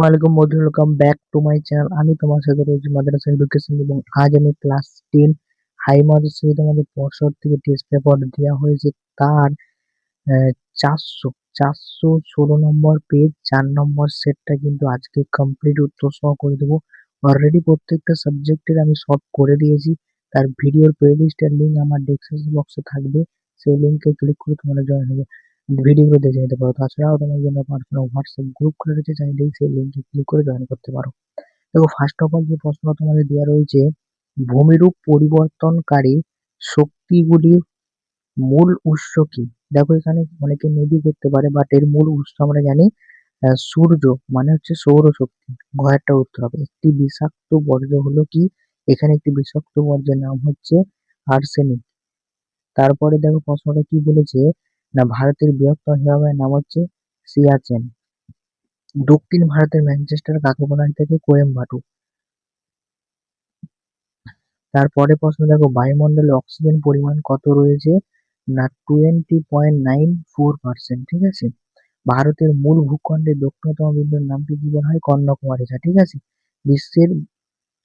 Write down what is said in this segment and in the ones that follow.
আসসালামু আলাইকুম welcome back to my channel আমি তোমার সাথে রয়েছি মাদ্রাসা এডুকেশন এবং আজ আমি ক্লাস টেন হাই মাদ্রাসায় তোমাদের পর্ষদ থেকে টেস্ট পেপার দেওয়া হয়েছে। তার চারশো চারশো ষোলো নম্বর পেজ চার নম্বর সেটটা কিন্তু আজকে কমপ্লিট উত্তর সহ করে দেবো। অলরেডি প্রত্যেকটা সাবজেক্টের আমি সলভ করে দিয়েছি। তার ভিডিওর প্লেলিস্টের লিঙ্ক আমার ডেসক্রিপশন বক্সে থাকবে। সেই লিঙ্কে ক্লিক করে তোমরা জয়েন হবে। ভিডিওগুলো দেখে নিতে পারো। তাছাড়াও তোমার জন্য আমার কোনো হোয়াটসঅ্যাপ গ্রুপ খুলে রেখেছে চাইলেই সেই লিঙ্কে ক্লিক করে জয়েন করতে পারো। দেখো ফার্স্ট অফ অল যে প্রশ্ন তোমাদের দেওয়া রয়েছে, ভূমিরূপ পরিবর্তনকারী শক্তিগুলির মূল উৎস কি? দেখো, এখানে অনেকে নদী করতে পারে বাট এর মূল উৎস আমরা জানি সূর্য মানে হচ্ছে সৌরশক্তি। ঘরেরটা উত্তর হবে। একটি বিষাক্ত বর্জ্য হলো কি? এখানে একটি বিষাক্ত বর্জ্যের নাম হচ্ছে আর্সেনিক। তারপরে দেখো, প্রশ্নটা কি বলেছে? না ভারতের বৃহত্তম হিমালয়ের নাম হচ্ছে সিয়াচেন দক্ষিণ ভারতের ম্যানচেস্টার কাকে বলা হয়ে থাকে কোয়েম্বাটু। তারপরে প্রশ্ন, দেখো, বায়ুমণ্ডলে অক্সিজেন পরিমাণ কত রয়েছে? না twenty point nine four percent ঠিক আছে? ভারতের মূল ভূখণ্ডের দক্ষিণতম বিন্দুর নামটি কি বলা হয়? কন্যাকুমারীকা ঠিক আছে? বিশ্বের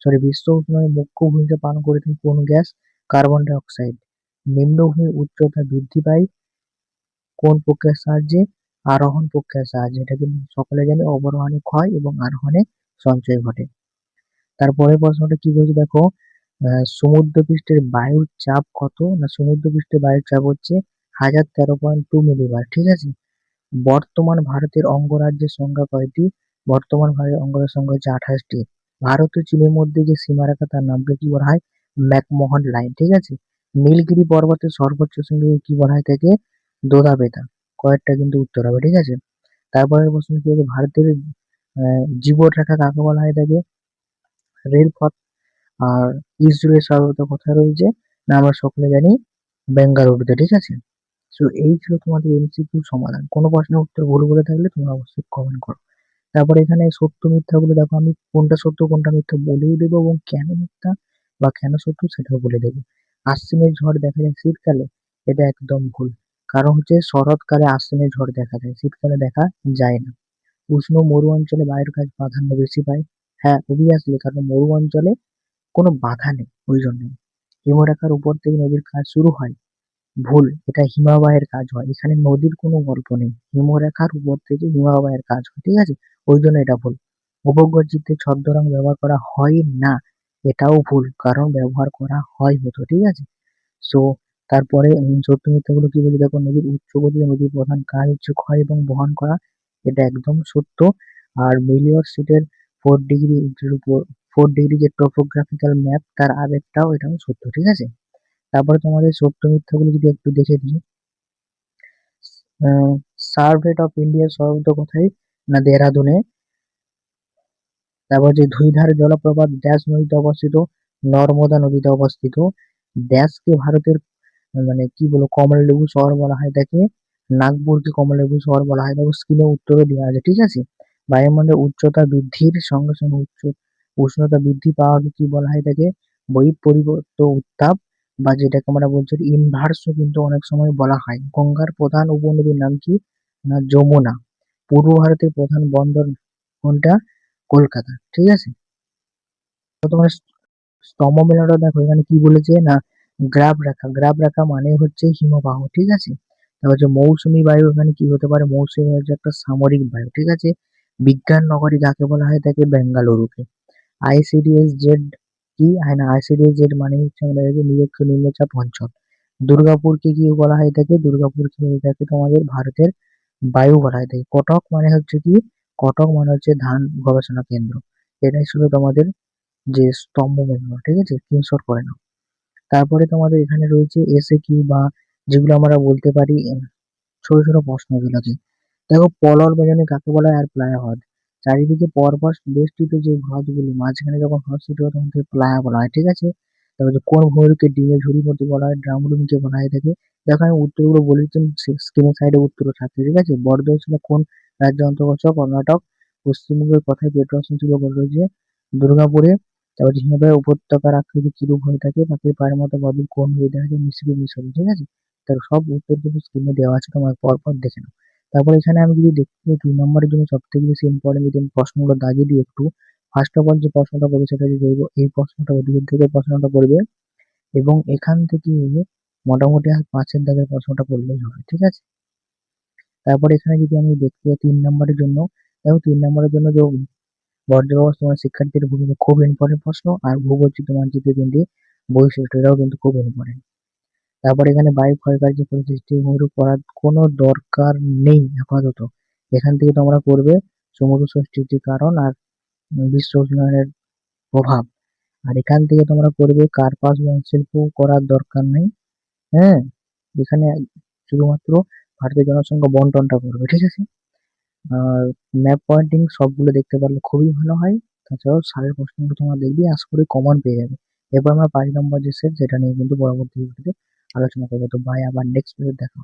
সরি বিশ্ব উষ্ণায়নে মুখ্য ভূমিকা পালন করে কোন গ্যাস? কার্বন ডাই অক্সাইড নিম্নভূমির উচ্চতা বৃদ্ধি পায় কোন প্রক্রিয়ার সাহায্যে? আরোহণ প্রক্রিয়ার সাহায্যে। এটা কিন্তু সকলে জানি, অবরোহণে ক্ষয় এবং আরোহণে সঞ্চয় ঘটে। তারপরের প্রশ্নটা কি বলছে দেখো? সমুদ্রপৃষ্ঠের বায়ুর চাপ কত? না, সমুদ্রপৃষ্ঠের বায়ুর চাপ হচ্ছে হাজার তেরো পয়েন্ট টু মিলিবার, ঠিক আছে? বর্তমান ভারতের অঙ্গরাজ্যের সংখ্যা কয়টি? বর্তমান ভারতের অঙ্গরাজ্যের সংখ্যা হচ্ছে আঠাশটি। ভারত ও চীনের মধ্যে যে সীমারেখা তার নামকে কি বলা হয়? ম্যাকমোহন লাইন, ঠিক আছে? নীলগিরি পর্বতের সর্বোচ্চ শৃঙ্গকে কি বলা হয় থাকে দোদা বেতা কয়েকটা কিন্তু উত্তর হবে, ঠিক আছে? তারপরের প্রশ্ন কি হচ্ছে ভারতের জীবন রেখা কাকে বলা হয় থাকে রেলপথ। আর ইসরোয়ের সর্বত কোথায় রয়েছে? না, আমরা সকলে জানি বেঙ্গালুরুতে ঠিক আছে? তো এই ছিল তোমাদের এমসিকিউ সমাধান। কোনো প্রশ্নের উত্তর ভুল বলে থাকলে তোমরা অবশ্যই কমেন্ট করো। তারপরে এখানে সত্য মিথ্যাগুলো দেখো, আমি কোনটা সত্য, কোনটা মিথ্যা বলেও দেবো এবং কেন মিথ্যা বা কেন সত্য সেটাও বলে দেবো। আশ্বিনের ঝড় দেখা যায় শীতকালে, এটা একদম ভুল। কারণ হচ্ছে শরৎকালে আশ্বিনের ঝড় দেখা যায় শীতকালে দেখা যায় না। উষ্ণ মরু অঞ্চলে বায়ুর কাজ প্রাধান্য বেশি পায়। হ্যাঁ অবভিয়াসলি কারণ মরু অঞ্চলে কোনো বাধা নেই ওই জন্য হিমরেখার উপর থেকে নদীর কাজ শুরু হয়। ভুল, এটা হিমাবায়ের কাজ হয়। এখানে নদীর কোনো গল্প নেই। হিমরেখার উপর থেকে হিমাবায়ের কাজ হয়, ঠিক আছে? ওই জন্য এটা ভুল। উপগ্রহচিত্রে ছদ্মরং ব্যবহার করা হয় না, এটাও ভুল। কারণ ব্যবহার করা হয় হতো ঠিক আছে? সো তারপরে সত্য মিথ্যাগুলো কি বলি? দেখো, নদীর উচ্চ গতিতে নদীর প্রধান কাজ হচ্ছে ক্ষয় এবং বহন করা। এটা একদম সত্য। আর মিলিয়র সিটের ফোর ডিগ্রি উপর ফোর ডিগ্রি যে টোপোগ্রাফিক্যাল ম্যাপ তার আবেগটাও এটাও সত্য, ঠিক আছে? তারপরে তোমাদের সত্য মিথ্যাগুলো যদি একটু দেখে দিই। সার্ভেট অফ ইন্ডিয়া সর্বত কোথায়? না দেহরাদুনে তারপর যে ধুইধার জলপ্রপাত, ড্যাশ নদীতে অবস্থিত, নর্মদা নদীতে অবস্থিত। ড্যাশকে ভারতের মানে কি বলব, কমলালেবু শহর বলা হয় তাকে নাগপুরকে কমলালেবু শহর বলা হয়। দেখো স্ক্রিনে উত্তরে দেওয়া আছে, ঠিক আছে? বায়ুমণ্ডলের উচ্চতা বৃদ্ধির সঙ্গে সঙ্গে উচ্চ, উষ্ণতা বৃদ্ধি পাওয়াকে কি বলা হয় তাকে বই পরিবর্ত উত্তাপ বা যেটাকে আমরা বলছি ইনভার্সও কিন্তু অনেক সময় বলা হয়। গঙ্গার প্রধান উপনদীর নাম কি? না, যমুনা। পূর্ব ভারতের প্রধান বন্দর কোনটা? কলকাতা, ঠিক আছে? তোমার স্তম্ভ মেলাটা দেখো, এখানে কি বলেছে? না গ্রাফ রেখা। গ্রাব রেখা মানে হচ্ছে হিমবাহ, ঠিক আছে? তারপর হচ্ছে মৌসুমী বায়ু, এখানে কি হতে পারে? মৌসুমী হচ্ছে একটা সামরিক বায়ু, ঠিক আছে? বিজ্ঞান নগরী যাকে বলা হয় তাকে বেঙ্গালুরুকে। আইসিডিএস জেড কি? হয়, না আইসিডিএস জেড মানে হচ্ছে আমাদের নিরক্ষ নিম্নচাপ অঞ্চল। দুর্গাপুরকে কি বলা হয় থাকে দুর্গাপুর কি হয়ে থাকে তোমাদের ভারতের বায়ু বলা হয়। থাকে কটক মানে হচ্ছে কি? কটক মানে হচ্ছে ধান গবেষণা কেন্দ্র। এটাই ছিল তোমাদের যে স্তম্ভ মেলানো ঠিক আছে? স্ক্রিনশট করে নাও। তারপরে তোমাদের এখানে রয়েছে এসে কিউ বা যেগুলো আমরা বলতে পারি ছোট ছোট প্রশ্নগুলোকে দেখো, পলল বেজনে কাকে বলা হয় আর প্লায়া হ্রদ চারিদিকে পরপর বেষ্টিত যে হ্রদগুলি, মাঝখানে যখন হ্রদ সৃষ্টি হয়, তখন প্লায়া বলা হয়, ঠিক আছে? তারপরে কোন ভূমিকে ডিমের ঝুড়ি মধ্যে বলা হয় ড্রাম ড্রামরুমকে বলা হয় থাকে দেখো, আমি উত্তরগুলো বলেছি স্ক্রিনের সাইডে উত্তর থাকছে, ঠিক আছে? বর্ধমান ছিল কোন রাজ্য অন্তর্গত, কর্ণাটক, পশ্চিমবঙ্গের কথায় পেট্রোসন ছিল রয়েছে, দুর্গাপুরে। তারপর হিমালয় উপত্যকার আকৃতি কিরূপ হয়ে থাকে পাখির পায়ের মতো বদল কোন হয়ে দেখা যায় মিশরি মিশরি ঠিক আছে? তার সব উত্তর কিন্তু স্ক্রিনে দেওয়া আছে, তোমার পরপর দেখে নাও। তারপর এখানে আমি যদি পাই দুই নম্বরের জন্য সব থেকে বেশি ইম্পর্টেন্ট যদি আমি প্রশ্নগুলো দাগিয়ে দিই একটু ফার্স্ট অফ অল যে প্রশ্নটা করবে সেটা হচ্ছে জৈব, এই প্রশ্নটা ওদিকের থেকে প্রশ্নটা করবে, এবং এখান থেকে মোটামুটি আর পাঁচের দাগের প্রশ্নটা করলেই হবে, ঠিক আছে? তারপর এখানে যদি আমি দেখতে তিন নম্বরের জন্য এবং তিন নম্বরের জন্য যে বর্জ্য ব্যবস্থাপনা শিক্ষার্থীদের ভূমিকা খুব ইম্পর্টেন্ট প্রশ্ন আর ভূবৈচিত্র্য মানচিত্র তিনটি বৈশিষ্ট্য এটাও কিন্তু খুব ইম্পর্টেন্ট তারপর এখানে বায়ু ক্ষয়কার্য পরিস্থিতি মরু করার কোনো দরকার নেই আপাতত। এখান থেকে তোমরা করবে সমুদ্র যে কারণ আর বিশ্ব উষ্ণায়নের প্রভাব। আর এখান থেকে তোমরা করবে কার্পাস বন শিল্প করার দরকার নেই। হ্যাঁ? এখানে শুধুমাত্র ভারতের জনসংখ্যা বন্টনটা করবে, ঠিক আছে? আর ম্যাপ পয়েন্টিং সবগুলো দেখতে পারলে খুবই ভালো হয়। তাছাড়াও সারের প্রশ্নগুলো তোমরা দেখবি, আশা করি কমন পেয়ে যাবে। এরপর আমরা পাঁচ নম্বর যে সেট যেটা নিয়ে কিন্তু পরবর্তী ভিডিওতে আলোচনা করব। তো ভাই আবার নেক্সট ভিডিও দেখা